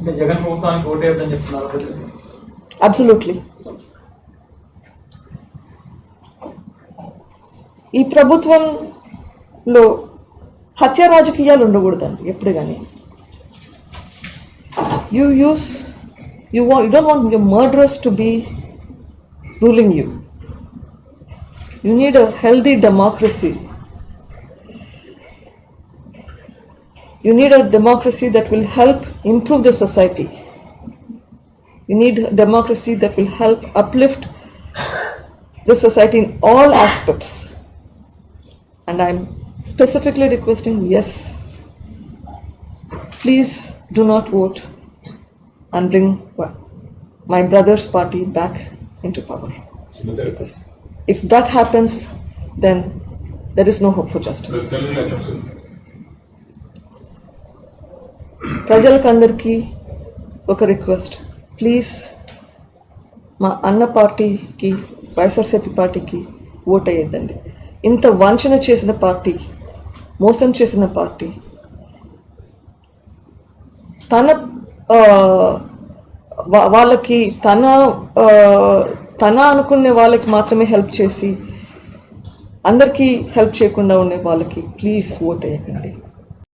అంటే జగన్ ఓటేయొద్దని చెప్తున్నారు అబ్సల్యూట్లీ ఈ ప్రభుత్వంలో హత్య రాజకీయాలు ఉండకూడదండి ఎప్పుడు కానీ. యూ యూస్ యూ వా you don't want your murderers to be ruling you you need a healthy democracy You need a democracy that will help improve the society. You need a democracy that will help uplift the society in all aspects. And I'm specifically requesting yes, please do not vote and bring my brother's party back into power. Because if that happens, then there is no hope for justice. ప్రజలకందరికీ ఒక request. Please మా అన్న పార్టీకి వైఎస్ఆర్సీపీ పార్టీకి vote అయ్యేద్దండి ఇంత వంచన చేసిన party మోసం చేసిన పార్టీ తన వాళ్ళకి తన తన అనుకునే వాళ్ళకి మాత్రమే హెల్ప్ చేసి అందరికీ హెల్ప్ చేయకుండా ఉండే వాళ్ళకి ప్లీజ్ ఓట్ వేయకండి